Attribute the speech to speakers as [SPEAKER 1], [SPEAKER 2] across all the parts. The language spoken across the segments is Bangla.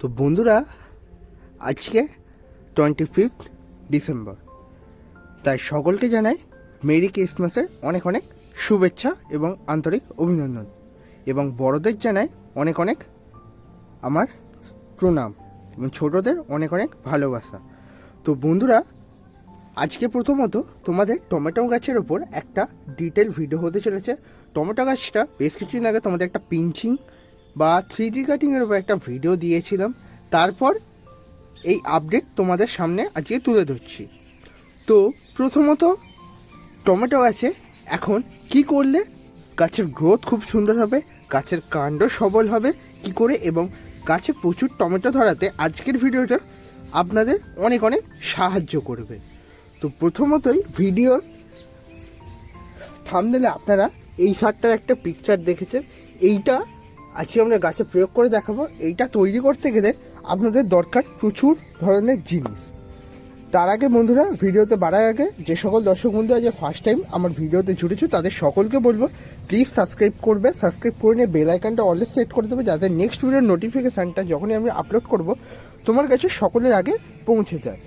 [SPEAKER 1] তো বন্ধুরা, আজকে টোয়েন্টি ফিফথ ডিসেম্বর তাই সকলকে জানাই মেরি ক্রিসমাসের অনেক অনেক শুভেচ্ছা এবং আন্তরিক অভিনন্দন। এবং বড়দের জানাই অনেক অনেক আমার প্রণাম এবং ছোটদের অনেক অনেক ভালোবাসা। তো বন্ধুরা, আজকে প্রথমত তোমাদের টমেটো গাছের ওপর একটা ডিটেল ভিডিও হতে চলেছে। টমেটো গাছটা বেশ কিছুদিন আগে তোমাদের একটা পিঞ্চিং বা থ্রি ডি কাটিংয়ের উপর একটা ভিডিও দিয়েছিলাম। তারপর এই আপডেট তোমাদের সামনে আজকে তুলে ধরছি। তো প্রথমত টমেটো গাছে এখন কি করলে গাছের গ্রোথ খুব সুন্দর হবে, গাছের কাণ্ড সবল হবে, কি করে এবং গাছে প্রচুর টমেটো ধরাতে আজকের ভিডিওটা আপনাদের অনেক অনেক সাহায্য করবে। তো প্রথমতই ভিডিওর থামনেলে আপনারা এই সারটার একটা পিকচার দেখেছেন। এইটা আজকে আমরা গাছে প্রয়োগ করে দেখাবো এইটা তৈরি করতে গেলে আপনাদের দরকার প্রচুর ধরনের জিনিস। তার আগে বন্ধুরা, ভিডিওতে বাড়ার আগে যে সকল দর্শক বন্ধু আজ ফার্স্ট টাইম আমার ভিডিওতে জুড়েছো, তাদের সকলকে বলব প্লিজ সাবস্ক্রাইব করবে সাবস্ক্রাইব করে নিয়ে বেল আইকনটা অলওয়েজ সেট করে দেবে যাতে নেক্সট ভিডিওর নোটিফিকেশানটা যখনই আমি আপলোড করব, তোমার কাছে সকলের আগে পৌঁছে যায়।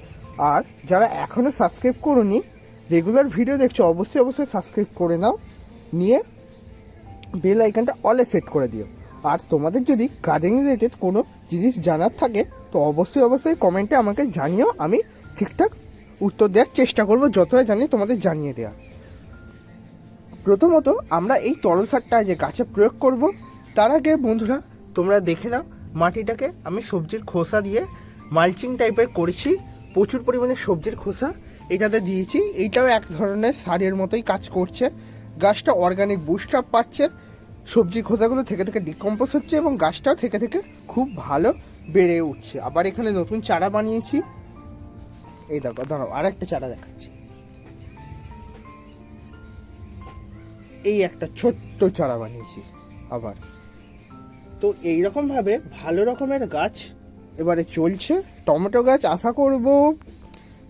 [SPEAKER 1] আর যারা এখনও সাবস্ক্রাইব করোনি রেগুলার ভিডিও দেখছ, অবশ্যই অবশ্যই সাবস্ক্রাইব করে নাও, নিয়ে বেল আইকনটা অলে সেট করে দিও। আর তোমাদের যদি গার্ডেনিং রিলেটেড কোনো জিনিস জানার থাকে, তো অবশ্যই অবশ্যই কমেন্টে আমাকে জানিও। আমি ঠিকঠাক উত্তর দেওয়ার চেষ্টা করব, যতটা জানি তোমাদের জানিয়ে দেওয়া প্রথমত আমরা এই তরল সারটা যে গাছে প্রয়োগ করব, তার আগে বন্ধুরা তোমরা দেখে নাও, মাটিটাকে আমি সবজির খোসা দিয়ে মালচিং টাইপের করেছি। প্রচুর পরিমাণে সবজির খোসা এটাতে দিয়েছি। এইটাও এক ধরনের সারের মতোই কাজ করছে। গাছটা অর্গানিক বুস্ট আপ পাচ্ছে। সবজি খোসাগুলো থেকে থেকে ডিকম্পোজ হচ্ছে এবং গাছটাও থেকে থেকে খুব ভালো বেড়ে উঠছে। আবার এখানে নতুন চারা বানিয়েছি। এই দেখো, দাঁড়াও আর একটা চারা দেখাচ্ছি। এই একটা ছোট্ট চারা বানিয়েছি আবার। তো এইরকম ভাবে ভালো রকমের গাছ এবারে চলছে। টমেটো গাছ আশা করব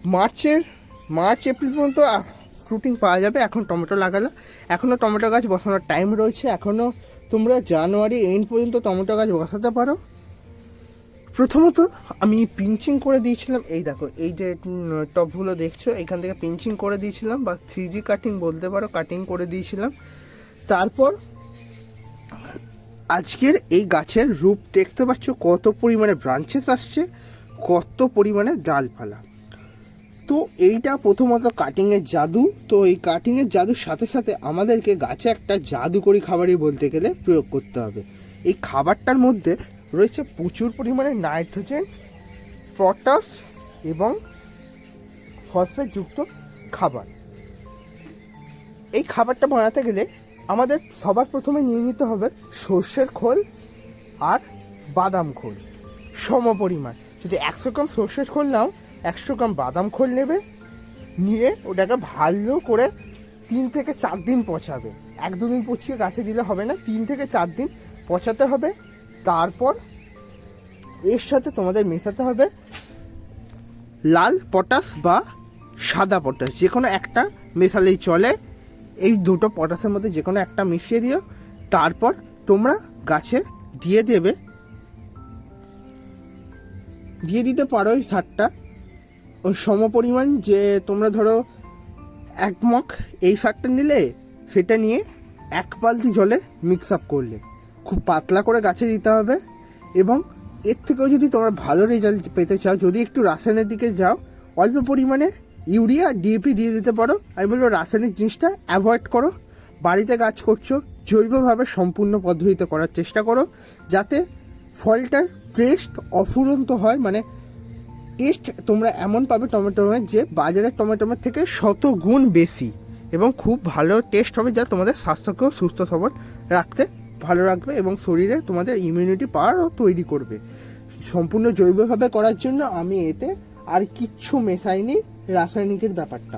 [SPEAKER 1] মার্চের, মার্চ, এপ্রিল পর্যন্ত ফ্রুটিং পাওয়া যাবে। এখন টমেটো লাগালো। এখনও টমেটো গাছ বসানোর টাইম রয়েছে। এখনও তোমরা জানুয়ারি এন্ড পর্যন্ত টমেটো গাছ বসাতে পারো। প্রথমত আমি পিঞ্চিং করে দিয়েছিলাম। এই দেখো এই যে উম, টবগুলো দেখছ এখান থেকে পিঞ্চিং করে দিয়েছিলাম বা থ্রি জি কাটিং বলতে পারো কাটিং করে দিয়েছিলাম। তারপর আজকের এই গাছের রূপ দেখতে পাচ্ছ কত পরিমাণে ব্রাঞ্চেস আসছে কত পরিমাণে ডালপালা। তো এইটা প্রথমত কাটিংয়ের জাদু। তো এই কাটিংয়ের জাদুর সাথে সাথে আমাদেরকে গাছে একটা জাদুকরি খাবারই বলতে গেলে প্রয়োগ করতে হবে। এই খাবারটার মধ্যে রয়েছে প্রচুর পরিমাণে নাইট্রোজেন পটাশ এবং ফসফেটযুক্ত খাবার। এই খাবারটা বানাতে গেলে আমাদের সবার প্রথমে নিয়ে নিতে হবে সর্ষের খোল আর বাদাম খোল। সম পরিমাণ যদি একশো গ্রাম সর্ষের খোল নাও একশো গ্রাম বাদাম খোল নেবে, নিয়ে ওটাকে ভালো করে তিন থেকে চার দিন পচাবে। এক দুদিন পচিয়ে গাছে দিলে হবে না, তিন থেকে চার দিন পচাতে হবে। তারপর এর সাথে তোমাদের মেশাতে হবে লাল পটাশ বা সাদা পটাশ। যে কোনো একটা মেশালেই চলে। এই দুটো পটাশের মধ্যে যে কোনো একটা মিশিয়ে দিও। তারপর তোমরা গাছে দিয়ে দেবে। দিয়ে দিতে পারো এই সারটা। ওই সম পরিমাণ যে তোমরা ধরো এক মগ এই সারটা নিলে, সেটা নিয়ে এক বালতি জলে মিক্স আপ করলে। খুব পাতলা করে গাছে দিতে হবে এবং এর থেকেও যদি তোমরা ভালো রেজাল্ট পেতে চাও, যদি একটু রাসায়নিক দিকে যাও, অল্প পরিমাণে ইউরিয়া ডিএপি দিয়ে দিতে পারো। আমি বলব রাসায়নিক জিনিসটা অ্যাভয়েড করো। বাড়িতে গাছ করছ, জৈবভাবে সম্পূর্ণ পদ্ধতিতে করার চেষ্টা করো, যাতে ফলটার টেস্ট অফুরন্ত হয় মানে টেস্ট তোমরা এমন পাবে টমেটোমের যে বাজারের টমেটোমের থেকে শত গুণ বেশি এবং খুব ভালো টেস্ট হবে যা তোমাদের স্বাস্থ্যকেও সুস্থ সবল রাখতে, ভালো রাখবে এবং শরীরে তোমাদের ইমিউনিটি পাওয়ারও তৈরি করবে। সম্পূর্ণ জৈবভাবে করার জন্য আমি এতে আর কিচ্ছু মেশাইনি রাসায়নিকের ব্যাপারটা।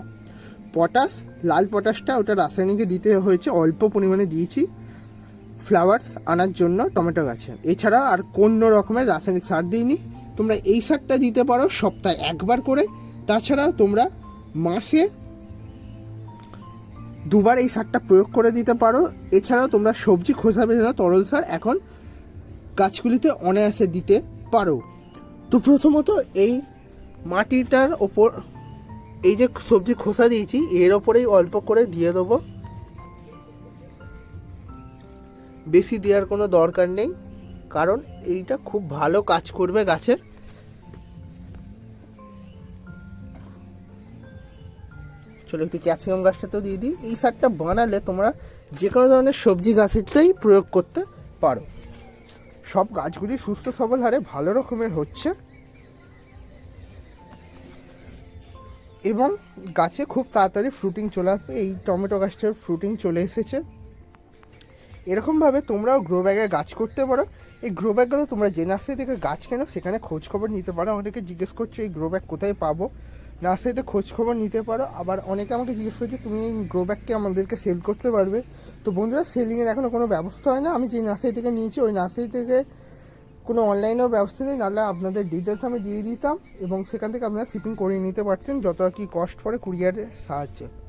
[SPEAKER 1] পটাশ লাল পটাশটা ওটা রাসায়নিকে দিতে হয়েছে, অল্প পরিমাণে দিয়েছি। ফ্লাওয়ার্স আনার জন্য টমেটো গাছে এছাড়া আর কোনো রকমের রাসায়নিক সার দিইনি। তোমরা এই সারটা দিতে পারো সপ্তাহে একবার করে। তাছাড়াও তোমরা মাসে দুবার এই সারটা প্রয়োগ করে দিতে পারো। এছাড়াও তোমরা সবজি খোসা বেঁধে তরল সার এখন গাছগুলিতে অনায়াসে দিতে পারো। তো প্রথমত এই মাটিটার ওপর এই যে সবজি খোসা দিয়েছি, এর ওপরেই অল্প করে দিয়ে দেবো। বেশি দেওয়ার কোনো দরকার নেই, কারণ এইটা খুব ভালো কাজ করবে গাছের। চলো একটু ক্যাপসিকাম গাছটাতেও দিয়ে দিই। এই সারটা বানালে তোমরা যে কোনো ধরনের সবজি গাছেরটাই প্রয়োগ করতে পারো। সব গাছগুলি সুস্থ সবল হারে ভালো রকমের হচ্ছে। এবং গাছে খুব তাড়াতাড়ি ফ্রুটিং চলে আসবে। এই টমেটো গাছটার ফ্রুটিং চলে এসেছে। এরকমভাবে তোমরাও গ্রো ব্যাগে গাছ করতে পারো। এই গ্রো ব্যাগগুলো তোমরা যে নার্সারি থেকে গাছ কেনো, সেখানে খোঁজ খবর নিতে পারো। অনেকে জিজ্ঞেস করছ, এই গ্রো ব্যাগ কোথায় পাবো? নার্সারিতে খোঁজ খবর নিতে পারো। আবার অনেকে আমাকে জিজ্ঞেস করছে, তুমি এই গ্রো ব্যাগকে আমাদেরকে সেল করতে পারবে? তো বন্ধুরা সেলিংয়ের এখনও কোনো ব্যবস্থা হয় না। আমি যে নার্সারি থেকে নিয়েছি, ওই নার্সারি থেকে কোনো অনলাইনেও ব্যবস্থা নেই। নাহলে আপনাদের ডিটেলস আমি দিয়ে দিতাম এবং সেখান থেকে আপনারা শিপিং করিয়ে নিতে পারতেন, যত আর কি কস্ট পড়ে কুরিয়ারের সাহায্যে।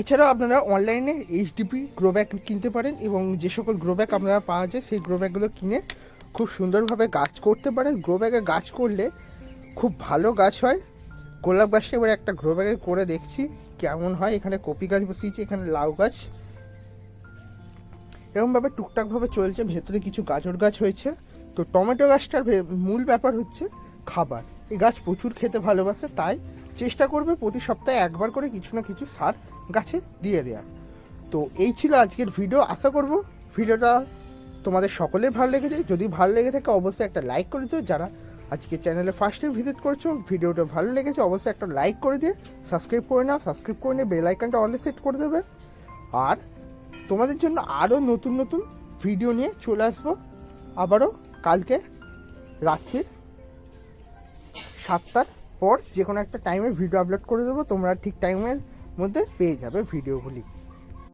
[SPEAKER 1] এছাড়াও আপনারা অনলাইনে এইচডিপি গ্রো ব্যাগ কিনতে পারেন এবং যে সকল গ্রো ব্যাগ আপনারা পাওয়া যায়, সেই গ্রো ব্যাগগুলো কিনে খুব সুন্দরভাবে গাছ করতে পারেন। গ্রো ব্যাগে গাছ করলে খুব ভালো গাছ হয়। গোলাপ গাছটা এবার একটা গ্রো ব্যাগে করে দেখছি কেমন হয়। এখানে কপি গাছ বসিয়েছি, এখানে লাউ গাছ। এরকমভাবে টুকটাকভাবে চলছে, ভেতরে কিছু গাজর গাছ হয়েছে। তো টমেটো গাছটার মূল ব্যাপার হচ্ছে খাবার। এই গাছ প্রচুর খেতে ভালোবাসে, তাই চেষ্টা করবে প্রতি সপ্তাহে একবার করে কিছু না কিছু সার গাছে দিয়ে দেওয়া। তো এই ছিল আজকের ভিডিও, আশা করব ভিডিওটা তোমাদের সকলের ভালো লেগেছে। যদি ভালো লেগে থাকে, অবশ্যই একটা লাইক করে দিও। যারা আজকে চ্যানেলে ফার্স্টে ভিজিট করছ, ভিডিওটা ভালো লেগেছে, অবশ্যই একটা লাইক করে দিয়ে সাবস্ক্রাইব করে নাও সাবস্ক্রাইব করে নিয়ে বেল আইকনটা সেট করে দেবে। আর তোমাদের জন্য আরও নতুন নতুন ভিডিও নিয়ে চলে আসব আবারও কালকে রাত্রির সাতটার পর যে কোনো একটা টাইমে ভিডিও আপলোড করে দেবো। তোমরা ঠিক টাইমের মধ্যে পেয়ে যাবে ভিডিওগুলি।